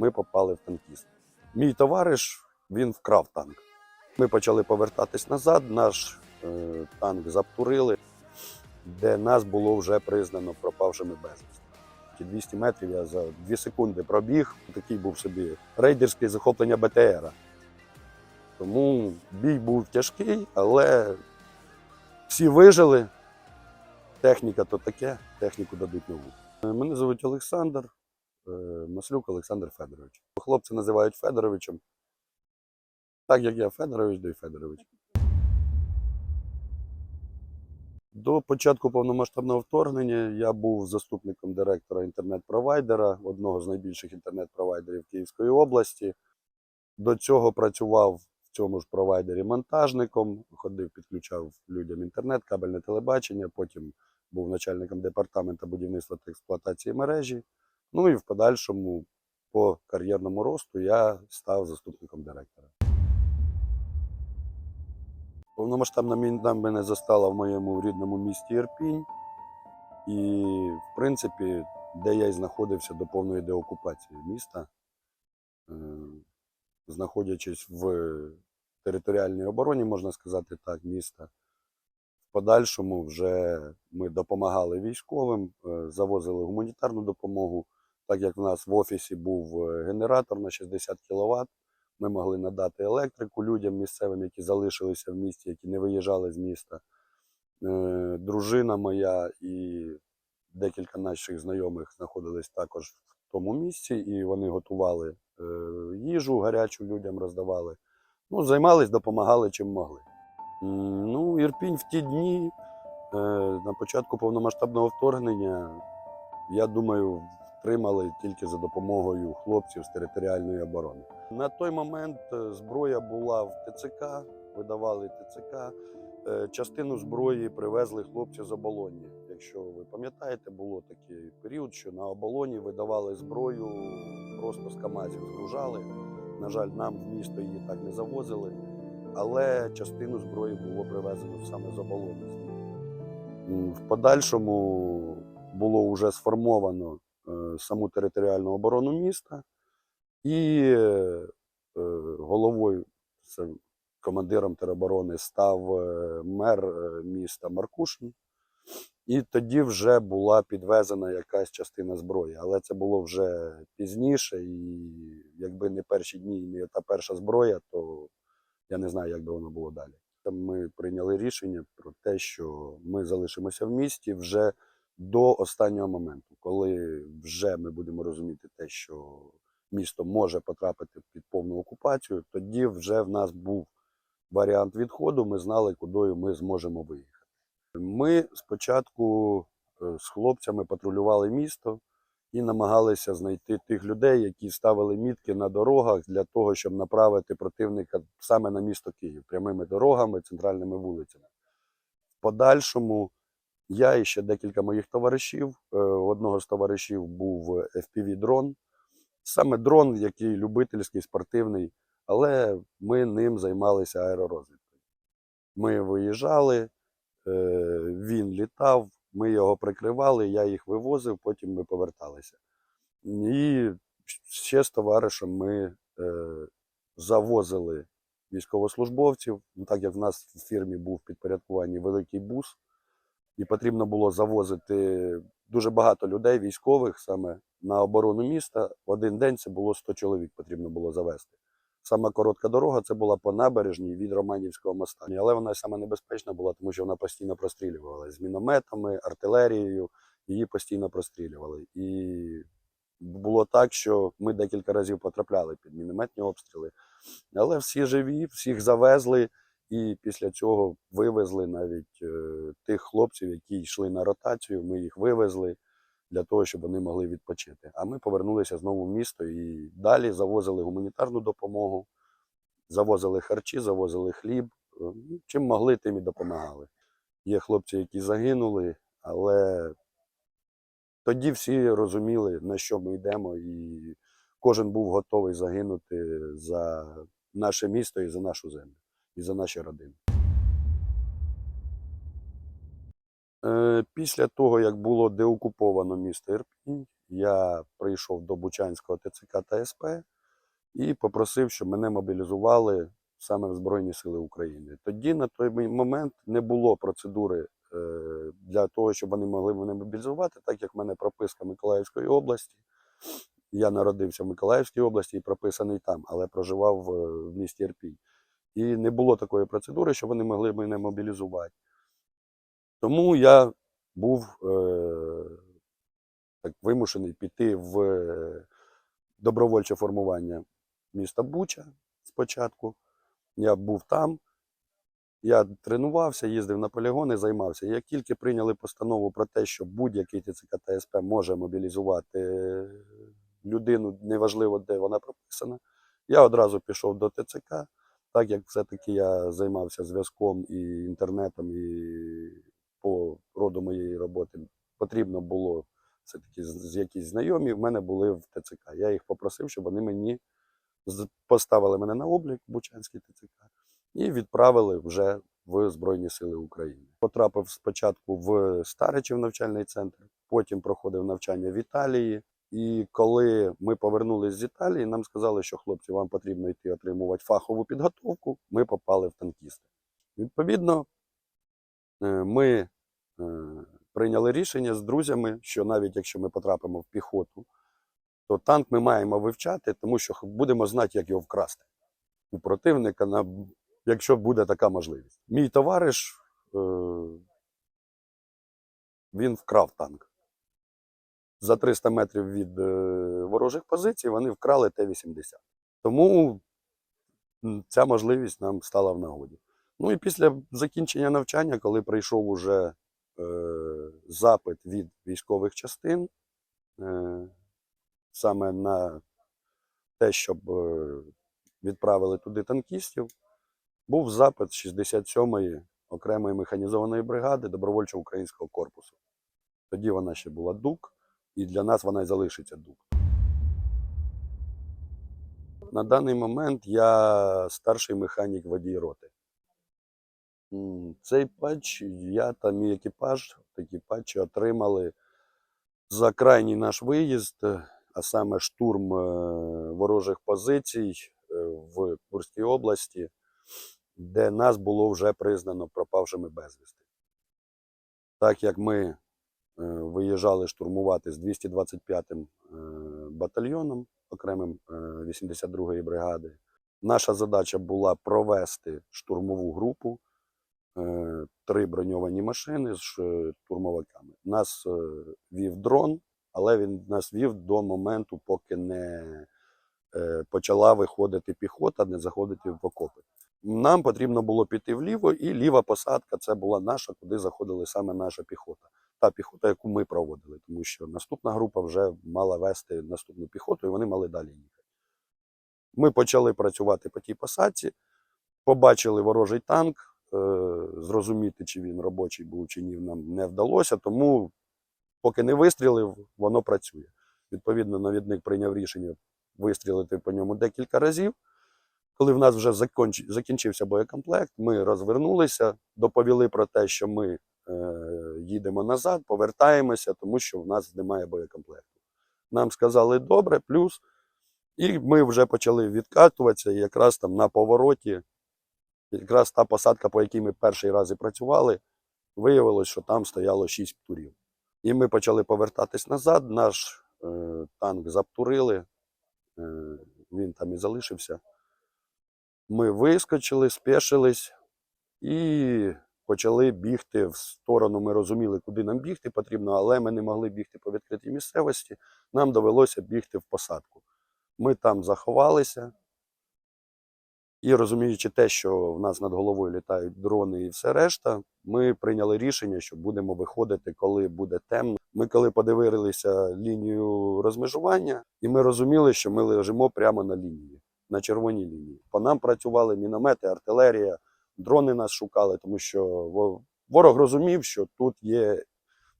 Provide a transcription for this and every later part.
ми попали в танкіст. Мій товариш він вкрав танк. Ми почали повертатись назад. Наш е, танк заптурили, де нас було вже признано пропавшими безвісти. Ті 200 метрів я за 2 секунди пробіг. Такий був собі рейдерське захоплення БТРа. Тому бій був тяжкий, але всі вижили. Техніка то таке, техніку дадуть нову. Е, Мене звуть Олександр, Маслюк Олександр Федорович. Хлопці називають Федоровичем. Так як я Федорович, да й Федорович. До початку повномасштабного вторгнення я був заступником директора інтернет-провайдера, одного з найбільших інтернет-провайдерів Київської області. До цього працював в цьому ж провайдері монтажником, ходив, підключав людям інтернет, кабельне телебачення, потім був начальником департаменту будівництва та експлуатації мережі. Ну і в подальшому по кар'єрному росту я став заступником директора. Повномасштабна війна мене застала в моєму рідному місті Ірпінь. І, в принципі, де я й знаходився до повної деокупації міста, Е, знаходячись в територіальній обороні, можна сказати так, міста. В подальшому вже ми допомагали військовим, е, завозили гуманітарну допомогу. Так як в нас в офісі був е, генератор на 60 кВт, ми могли надати електрику людям місцевим, які залишилися в місті, які не виїжджали з міста. Е, Дружина моя і декілька наших знайомих знаходились також в тому місці, і вони готували е, їжу гарячу людям роздавали. Ну, займались, допомагали чим могли. Ну, Ірпінь в ті дні, на початку повномасштабного вторгнення, я думаю, втримали тільки за допомогою хлопців з територіальної оборони. На той момент е, зброя була в ТЦК, видавали ТЦК. Е, Частину зброї привезли хлопці з оболоні. Якщо ви пам'ятаєте, було такий період, що на оболоні видавали зброю просто з КАМАЗів згружали. На жаль, нам в місто її так не завозили, але частину зброї було привезено саме з оболоні. В подальшому було вже сформовано саму територіальну оборону міста, і е, головою це командиром тероборони став е, мер е, міста Маркушин. І тоді вже була підвезена якась частина зброї. Але це було вже пізніше, і якби не перші дні, не та перша зброя, то я не знаю, як би воно було далі. Ми прийняли рішення про те, що ми залишимося в місті вже до останнього моменту, коли вже ми будемо розуміти те, що місто може потрапити під повну окупацію, тоді вже в нас був варіант відходу, ми знали, куди ми зможемо виїхати. Ми спочатку е, з хлопцями патрулювали місто і намагалися знайти тих людей, які ставили мітки на дорогах для того, щоб направити противника саме на місто Київ прямими дорогами, центральними вулицями. В подальшому я і ще декілька моїх товаришів. е, У одного з товаришів був FPV-дрон. Саме дрон, який любительський, спортивний, але ми ним займалися аеророзвідкою. Ми виїжджали, е, він літав, ми його прикривали, я їх вивозив, потім ми поверталися. І ще з товаришем ми е, завозили військовослужбовців. Ну, Так як в нас в фірмі був в підпорядкуванні великий бус, і потрібно було завозити дуже багато людей, військових саме на оборону міста. В один день це було 100 чоловік, потрібно було завести. Сама коротка дорога це була по набережній від Романівського моста. Але вона саме небезпечна була, тому що вона постійно прострілювала з мінометами, артилерією. Її постійно прострілювали. І було так, що ми декілька разів потрапляли під мінометні обстріли. Але всі живі, всіх завезли, і після цього вивезли навіть е, тих хлопців, які йшли на ротацію. Ми їх вивезли для того, щоб вони могли відпочити. А ми повернулися знову в місто і далі завозили гуманітарну допомогу, завозили харчі, завозили хліб. Е, ну, Чим могли, тим і допомагали. Є хлопці, які загинули, але тоді всі розуміли, на що ми йдемо, і кожен був готовий загинути за наше місто і за нашу землю, і за наші родини. Е, Після того, як було деокуповано місто Ірпінь, я прийшов до Бучанського ТЦК та СП і попросив, щоб мене мобілізували саме в Збройні Сили України. Тоді на той момент не було процедури е, для того, щоб вони могли мене мобілізувати, так як в мене прописка Миколаївської області. Я народився в Миколаївській області і прописаний там, але проживав е, в місті Ірпінь. І не було такої процедури, що вони могли мене мобілізувати. Тому я був е, так, вимушений піти в е, добровольче формування міста Буча спочатку. Я був там, я тренувався, їздив на полігони, займався. Як тільки прийняли постанову про те, що будь-який ТЦК та може мобілізувати людину, неважливо, де вона прописана, я одразу пішов до ТЦК, так як все-таки я займався зв'язком і інтернетом, і по роду моєї роботи потрібно було все-таки з, якісь знайомі, в мене були в ТЦК. Я їх попросив, щоб вони мені поставили мене на облік Бучанський ТЦК і відправили вже в Збройні Сили України. Потрапив спочатку в Старичів навчальний центр, потім проходив навчання в Італії. І коли ми повернулися з Італії, нам сказали, що хлопці, вам потрібно йти отримувати фахову підготовку. Ми попали в танкісти. Відповідно, е, ми е, прийняли рішення з друзями, що навіть якщо ми потрапимо в піхоту, то танк ми маємо вивчати, тому що будемо знати, як його вкрасти у противника, якщо буде така можливість. Мій товариш е, він вкрав танк. За 300 метрів від е, ворожих позицій вони вкрали Т-80. Тому ця можливість нам стала в нагоді. Ну і після закінчення навчання, коли прийшов уже е, запит від військових частин, е, саме на те, щоб е, відправили туди танкістів, був запит 67-ї окремої механізованої бригади добровольчого українського корпусу. Тоді вона ще була ДУК, і для нас вона й залишиться ДУК. На даний момент я старший механік водій роти. Цей патч я та мій екіпаж, такі патчі отримали за крайній наш виїзд, а саме штурм е, ворожих позицій е, в Курській області, де нас було вже признано пропавшими безвісти. Так як ми виїжджали штурмувати з 225-м е, батальйоном окремим е, 82-ї бригади, наша задача була провести штурмову групу, е, три броньовані машини з е, штурмовиками. Нас е, вів дрон, але він нас вів до моменту, поки не е, почала виходити піхота, не заходити в окопи. Нам потрібно було піти вліво, і ліва посадка це була наша, куди заходила саме наша піхота. Та піхота, яку ми проводили, тому що наступна група вже мала вести наступну піхоту, і вони мали далі їхати. Ми почали працювати по тій посадці, побачили ворожий танк. е, Зрозуміти, чи він робочий був, чи ні, нам не вдалося, тому поки не вистрілив, воно працює. Відповідно, навідник прийняв рішення вистрілити по ньому декілька разів. Коли в нас вже закінчився боєкомплект, ми розвернулися, доповіли про те, що ми їдемо назад, повертаємося, тому що в нас немає боєкомплекту. Нам сказали добре, плюс, і ми вже почали відкатуватися, і якраз там на повороті, якраз та посадка, по якій ми перший раз і працювали, виявилось, що там стояло шість птурів. І ми почали повертатись назад. Наш е, танк заптурили, е, він там і залишився. Ми вискочили, спешились і почали бігти в сторону. Ми розуміли, куди нам бігти потрібно, але ми не могли бігти по відкритій місцевості. Нам довелося бігти в посадку. Ми там заховалися. І розуміючи те, що в нас над головою літають дрони і все решта, ми прийняли рішення, що будемо виходити, коли буде темно. Ми коли подивилися лінію розмежування, і ми розуміли, що ми лежимо прямо на лінії, на червоній лінії. По нам працювали міномети, артилерія, дрони нас шукали, тому що ворог розумів, що тут є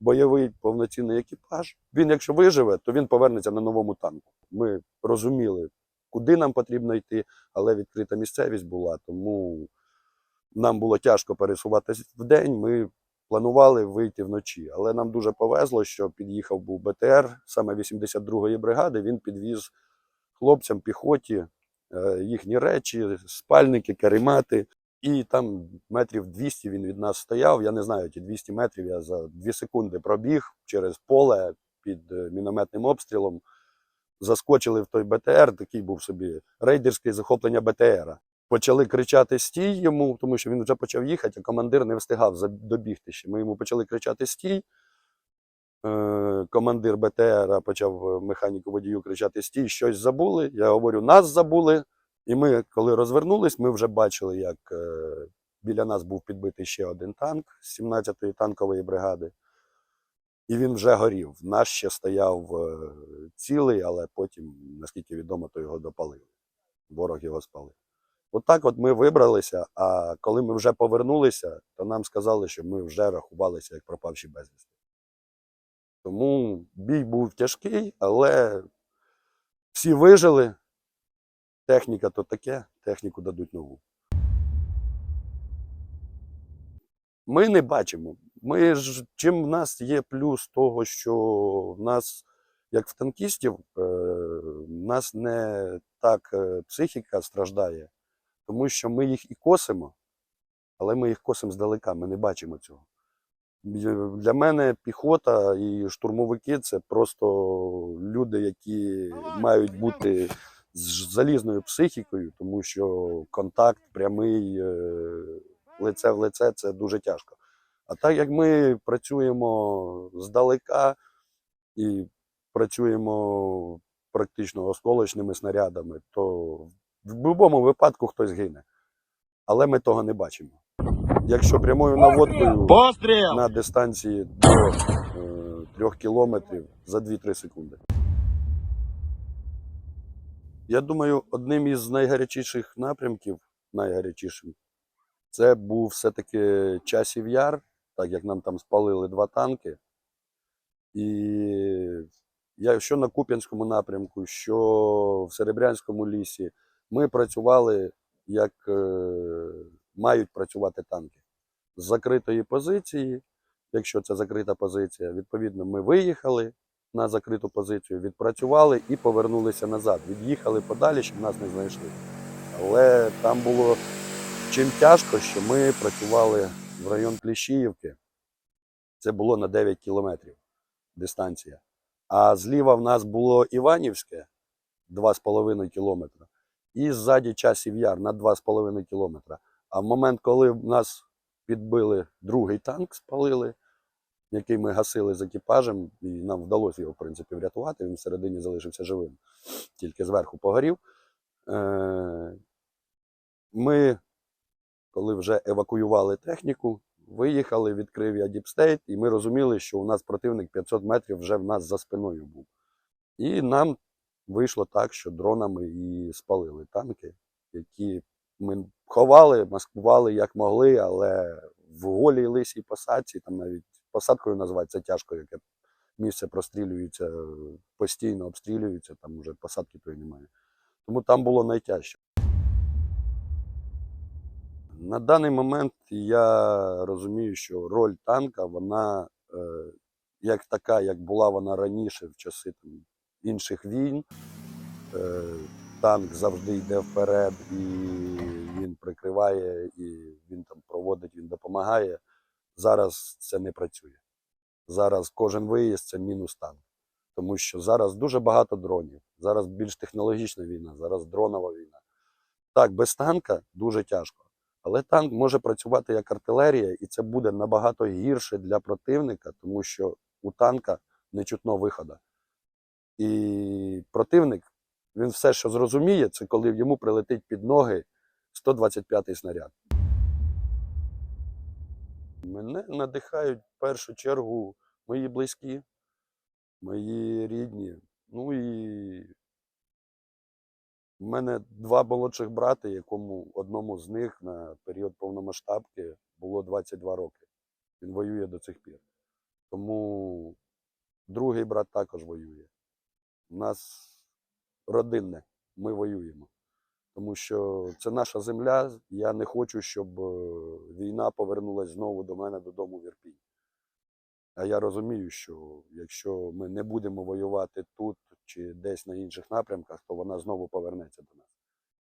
бойовий повноцінний екіпаж. Він, якщо виживе, то він повернеться на новому танку. Ми розуміли, куди нам потрібно йти, але відкрита місцевість була, тому нам було тяжко пересуватися в день. Ми планували вийти вночі. Але нам дуже повезло, що під'їхав був БТР саме 82-ї бригади. Він підвіз хлопцям піхоті е, їхні речі, спальники, каремати. І там метрів 200 він від нас стояв. Я не знаю, ті 200 метрів я за 2 секунди пробіг через поле під е, мінометним обстрілом. Заскочили в той БТР, такий був собі рейдерське захоплення БТРа. Почали кричати стій йому, тому що він вже почав їхати, а командир не встигав добігти ще. Ми йому почали кричати стій. Е, Командир БТРа почав е, механіку водію кричати стій, щось забули. Я говорю, нас забули. І ми, коли розвернулись, ми вже бачили, як е, біля нас був підбитий ще один танк з 17-ї танкової бригади. І він вже горів. Наш ще стояв е, цілий, але потім, наскільки відомо, то його допалили. Ворог його спалив. Отак от ми вибралися, а коли ми вже повернулися, то нам сказали, що ми вже рахувалися як пропавші безвісти. Тому бій був тяжкий, але всі вижили. Техніка то таке, техніку дадуть нову. Ми не бачимо. Ми ж чим в нас є плюс того, що в нас, як в танкістів, е, в нас не так е, психіка страждає, тому що ми їх і косимо, але ми їх косимо здалека, ми не бачимо цього. Для мене піхота і штурмовики це просто люди, які мають бути з залізною психікою, тому що контакт прямий е, лице в лице це дуже тяжко. А так як ми працюємо здалека і працюємо практично осколочними снарядами, то в будь-якому випадку хтось гине. Але ми того не бачимо. Якщо прямою наводкою Постріл! на дистанції до е, 3 кілометрів за 2-3 секунди. Я думаю, одним із найгарячіших напрямків, найгарячішим, це був все-таки часів яр, так як нам там спалили два танки. І я, що на Куп'янському напрямку, що в Серебрянському лісі, ми працювали як е, мають працювати танки з закритої позиції. Якщо це закрита позиція, відповідно, ми виїхали на закриту позицію, відпрацювали і повернулися назад. Від'їхали подалі, щоб нас не знайшли. Але там було чим тяжко, що ми працювали в район Кліщіївки. Це було на 9 кілометрів дистанція. А зліва в нас було Іванівське 2,5 кілометра. І ззаді часів яр на 2,5 кілометра. А в момент, коли нас підбили другий танк, спалили, який ми гасили з екіпажем, і нам вдалося його, в принципі, врятувати. Він всередині залишився живим, тільки зверху погорів. Е, Ми, коли вже евакуювали техніку, виїхали, відкрив я Діпстейт, і ми розуміли, що у нас противник 500 метрів вже в нас за спиною був. І нам вийшло так, що дронами і спалили танки, які ми ховали, маскували як могли, але в голій лисій посадці, там навіть посадкою називати це тяжко, яке місце прострілюється, постійно обстрілюється, там вже посадки тої немає. Тому там було найтяжче. На даний момент я розумію, що роль танка, вона е, як така, як була вона раніше в часи там, інших війн. Е, танк завжди йде вперед, і він прикриває, і він там проводить, він допомагає. Зараз це не працює. Зараз кожен виїзд це мінус танк. Тому що зараз дуже багато дронів. Зараз більш технологічна війна, зараз дронова війна. Так, без танка дуже тяжко. Але танк може працювати як артилерія, і це буде набагато гірше для противника, тому що у танка не чутно виходу. І противник, він все, що зрозуміє, це коли йому прилетить під ноги 125-й снаряд. Мене надихають в першу чергу мої близькі, мої рідні. Ну і в мене два молодших брати, якому одному з них на період повномасштабки було 22 роки. Він воює до цих пір. Тому другий брат також воює. У нас родинне, ми воюємо. Тому що це наша земля. Я не хочу, щоб е, війна повернулася знову до мене додому в Ірпінь. А я розумію, що якщо ми не будемо воювати тут чи десь на інших напрямках, то вона знову повернеться до нас.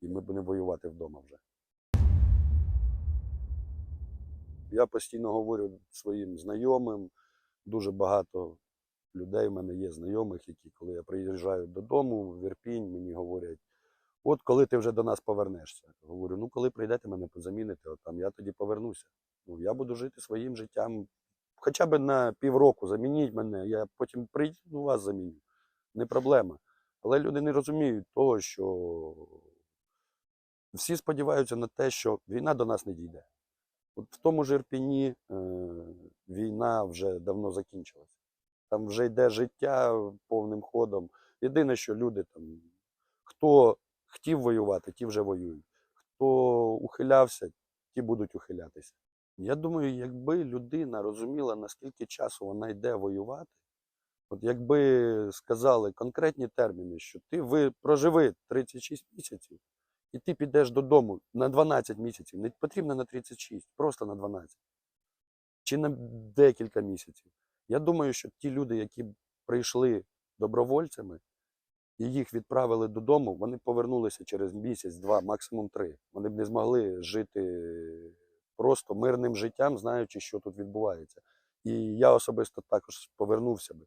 І ми будемо воювати вдома вже. Я постійно говорю своїм знайомим, дуже багато людей в мене є знайомих, які, коли я приїжджаю додому в Ірпінь, мені говорять, от коли ти вже до нас повернешся. Говорю, ну коли прийдете мене заміните, от там я тоді повернуся. Ну, я буду жити своїм життям. Хоча б на півроку замініть мене, я потім прийду вас заміню. Не проблема. Але люди не розуміють того, що всі сподіваються на те, що війна до нас не дійде. От в тому ж Ірпіні е, війна вже давно закінчилася. Там вже йде життя повним ходом. Єдине, що люди там, хто хотів воювати, ті вже воюють. Хто ухилявся, ті будуть ухилятися. Я думаю, якби людина розуміла, наскільки часу вона йде воювати, от якби сказали конкретні терміни, що ти ви проживи 36 місяців, і ти підеш додому на 12 місяців, не потрібно на 36, просто на 12. Чи на декілька місяців. Я думаю, що ті люди, які прийшли добровольцями і їх відправили додому, вони повернулися через місяць, два, максимум три. Вони б не змогли жити просто мирним життям, знаючи, що тут відбувається. І я особисто також повернувся би.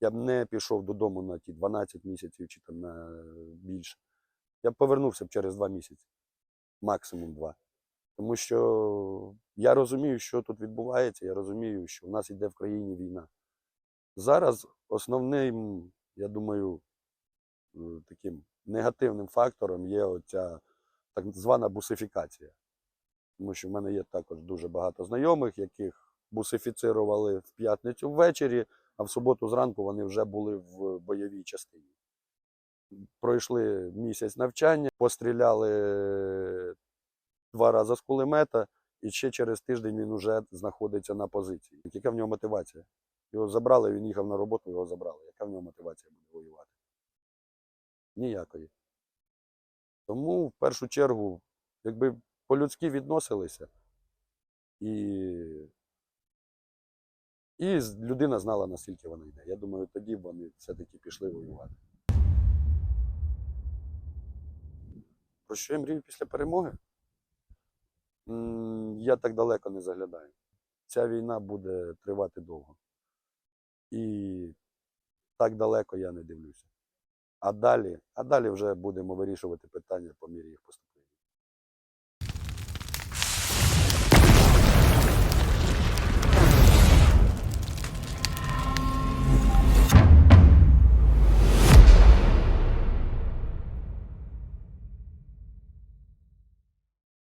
Я б не пішов додому на ті 12 місяців чи там на більше. Я б повернувся б через два місяці, максимум два. Тому що я розумію, що тут відбувається, я розумію, що в нас йде в країні війна. Зараз основним, я думаю, таким негативним фактором є оця так звана бусифікація. Тому що в мене є також дуже багато знайомих, яких бусифіцирували в п'ятницю ввечері, а в суботу зранку вони вже були в бойовій частині. Пройшли місяць навчання, постріляли два рази з кулемета, і ще через тиждень він вже знаходиться на позиції. Яка в нього мотивація? Його забрали, він їхав на роботу, його забрали. Яка в нього мотивація буде воювати? Ніякої. Тому в першу чергу, якби по-людськи відносилися, і, і людина знала, наскільки вона йде. Я думаю, тоді б вони все-таки пішли воювати. Про що я мрію після перемоги? Я так далеко не заглядаю. Ця війна буде тривати довго. І так далеко я не дивлюся. А далі, а далі вже будемо вирішувати питання по мірі їх поступлення.